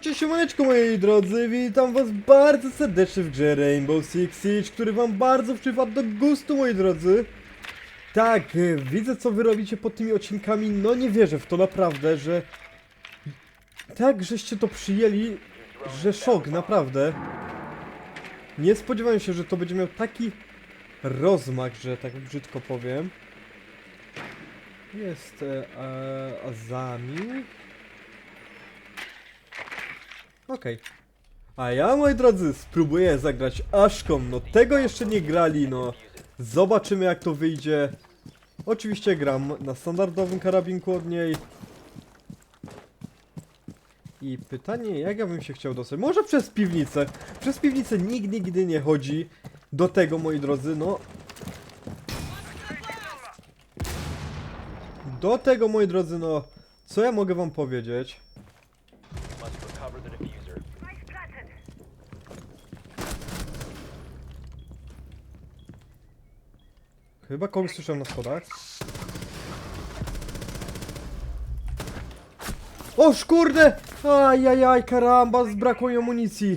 Cześć siemaneczko moi drodzy, witam was bardzo serdecznie w grze Rainbow Six Siege, który wam bardzo przypadł do gustu moi drodzy. Tak, e, widzę co wy robicie pod tymi odcinkami, no nie wierzę w to naprawdę, że... Tak, żeście to przyjęli, że szok, naprawdę. Nie spodziewałem się, że to będzie miał taki rozmach, że tak brzydko powiem. Jest e, e, Azami. Okej. A ja, moi drodzy, spróbuję zagrać Aszką. No tego jeszcze nie grali, no. Zobaczymy jak to wyjdzie. Oczywiście gram na standardowym karabinku od niej. I pytanie, jak ja bym się chciał dostać? Może przez piwnicę. Przez piwnicę nikt nigdy nie chodzi. Do tego, moi drodzy, no. Do tego, moi drodzy, no. Co ja mogę wam powiedzieć? Chyba kogoś słyszałem na schodach. O kurde! Ajajaj, karamba, zbrakło mi amunicji.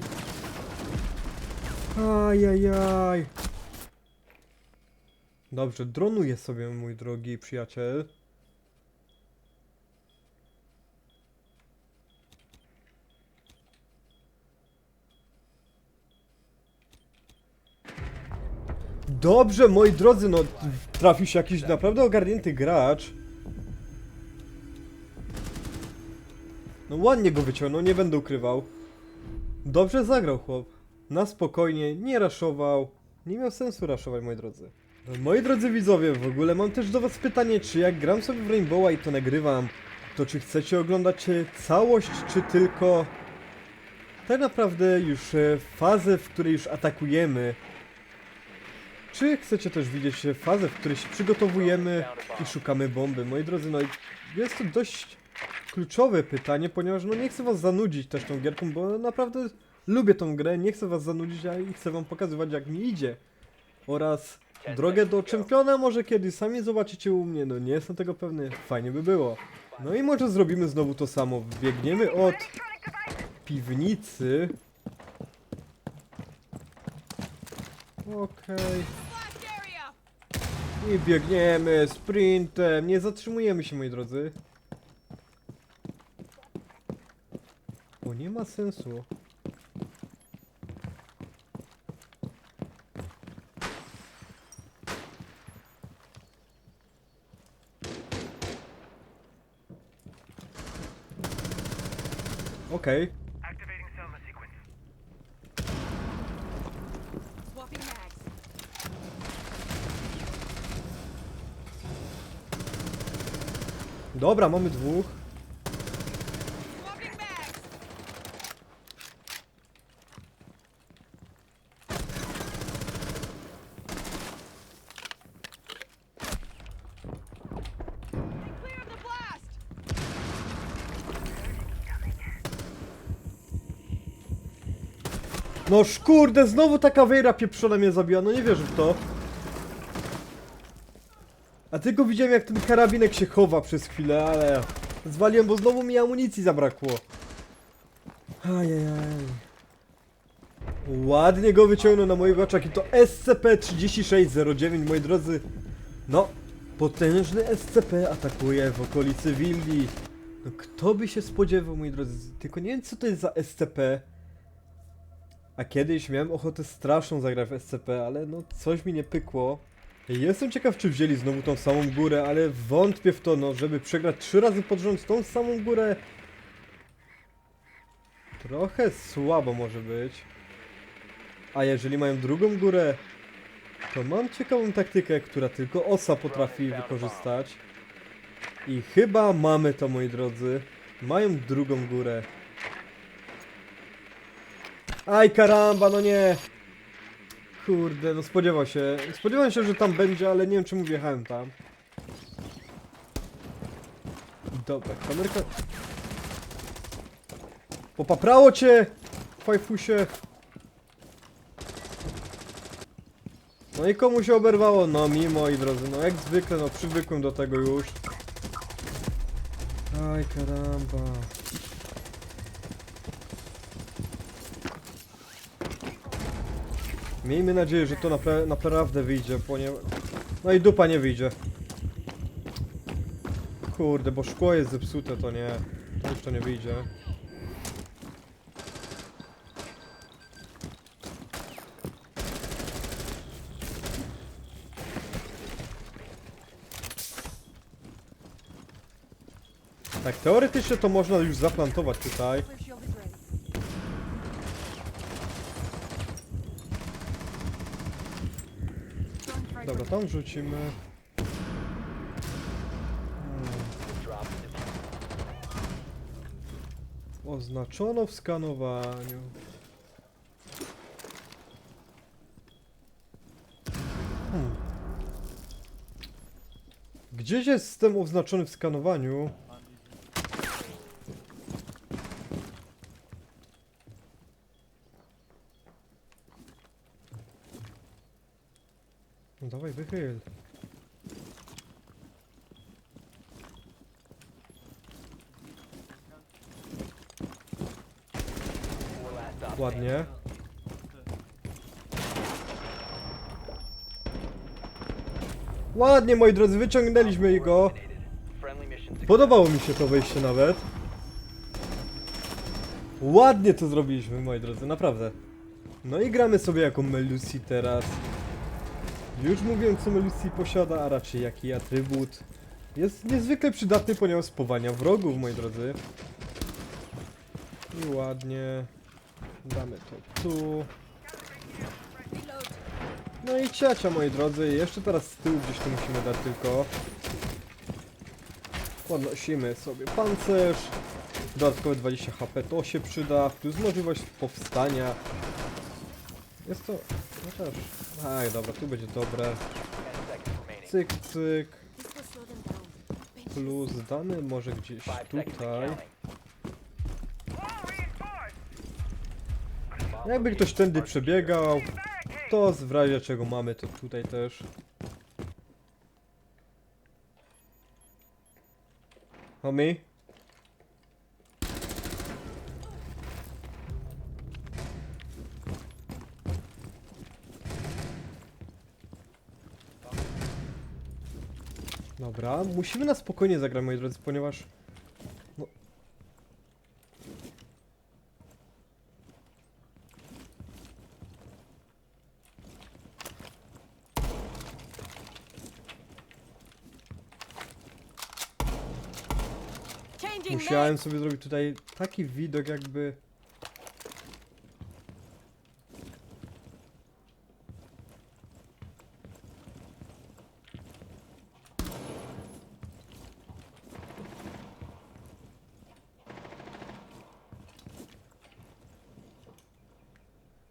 Ajajaj. Dobrze, dronuję sobie, mój drogi przyjaciel. Dobrze, moi drodzy, no trafił się jakiś naprawdę ogarnięty gracz. No ładnie go wyciągnął, nie będę ukrywał. Dobrze zagrał chłop. Na spokojnie, nie raszował. Nie miał sensu raszować, moi drodzy. No, Moi drodzy widzowie, w ogóle mam też do was pytanie, czy jak gram sobie w Rainbowa i to nagrywam, to czy chcecie oglądać e, całość, czy tylko tak naprawdę już e, fazę, w której już atakujemy, czy chcecie też widzieć fazę, w której się przygotowujemy i szukamy bomby? Moi drodzy, no jest to dość kluczowe pytanie, ponieważ no nie chcę was zanudzić też tą gierką, bo naprawdę lubię tą grę, nie chcę was zanudzić, a i chcę wam pokazywać jak mi idzie. Oraz drogę do czempiona może kiedyś sami zobaczycie u mnie, no nie jestem tego pewny, fajnie by było. No i może zrobimy znowu to samo, biegniemy od piwnicy. Okej. I biegniemy sprintem, nie zatrzymujemy się moi drodzy. Bo nie ma sensu. Okej. Activating Dobra, mamy dwóch. No kurde, znowu taka wejra pieprzona mnie zabiła, no nie wierzę w to. A tylko widziałem jak ten karabinek się chowa przez chwilę, ale zwaliłem, bo znowu mi amunicji zabrakło. Ajajaj. Ładnie go wyciągnął na moich oczach i to SCP-3609, moi drodzy. No, potężny SCP atakuje w okolicy willi. No kto by się spodziewał, moi drodzy, tylko nie wiem co to jest za SCP. A kiedyś miałem ochotę straszną zagrać w SCP, ale no coś mi nie pykło. Jestem ciekaw, czy wzięli znowu tą samą górę, ale wątpię w to, no, żeby przegrać trzy razy pod rząd tą samą górę. Trochę słabo może być. A jeżeli mają drugą górę, to mam ciekawą taktykę, która tylko osa potrafi wykorzystać. I chyba mamy to, moi drodzy. Mają drugą górę. Aj karamba, no nie! Kurde, no spodziewał się. Spodziewałem się, że tam będzie, ale nie wiem czemu wjechałem tam. Dobra, kamerka. Popaprało cię! Fajfusie! No i komu się oberwało? No mi, moi drodzy, no jak zwykle, no przywykłem do tego już. Aj karamba. Miejmy nadzieję, że to napra naprawdę wyjdzie, ponieważ... No i dupa nie wyjdzie. Kurde, bo szkło jest zepsute, to nie... To już to nie wyjdzie. Tak, teoretycznie to można już zaplantować tutaj. Dobra, tam rzucimy. Hmm. Oznaczono w skanowaniu. Hmm. Gdzieś jest system oznaczony w skanowaniu. No Ładnie. Ładnie, moi drodzy, wyciągnęliśmy go. Podobało mi się to wejście nawet. Ładnie to zrobiliśmy, moi drodzy, naprawdę. No i gramy sobie jako Melusi teraz. Już mówiłem, co Melusi posiada, a raczej jaki atrybut. Jest niezwykle przydatny, ponieważ spowania wrogów, moi drodzy. I ładnie. Damy to tu. No i ciacia, moi drodzy. Jeszcze teraz z tyłu gdzieś tu musimy dać tylko. Podnosimy sobie pancerz. Dodatkowe 20 HP to się przyda. Plus możliwość powstania. Jest to... Chociaż... Aj, dobra, tu będzie dobre. 10 seconds remaining. Cyk, cyk. Plus dany może gdzieś 5 seconds and tutaj. Jakby ktoś tędy przebiegał, to w razie czego mamy to tutaj też. Homie? Dobra, musimy na spokojnie zagrać, moi drodzy, ponieważ... No, Musiałem sobie zrobić tutaj taki widok jakby...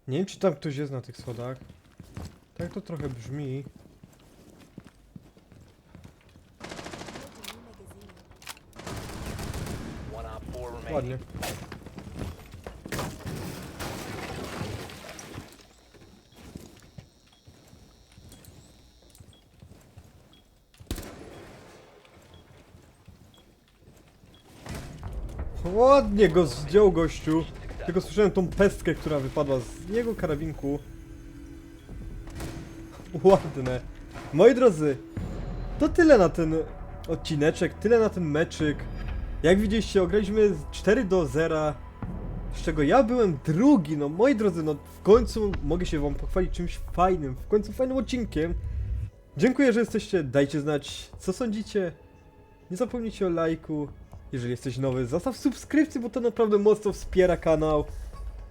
Nie wiem czy tam ktoś jest na tych schodach. Tak to trochę brzmi. Ładnie. Ładnie go zdjął gościu. Tylko słyszałem tą pestkę, która wypadła z jego karabinku. Ładne. Moi drodzy, to tyle na ten odcineczek, tyle na ten meczyk. Jak widzieliście, ograliśmy z 4 do 0, z czego ja byłem drugi. No moi drodzy, no w końcu mogę się wam pochwalić czymś fajnym, w końcu fajnym odcinkiem. Dziękuję, że jesteście, dajcie znać co sądzicie. Nie zapomnijcie o lajku. Jeżeli jesteś nowy, zostaw subskrypcję, bo to naprawdę mocno wspiera kanał.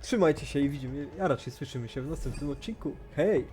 Trzymajcie się i widzimy, a raczej słyszymy się w następnym odcinku. Hej!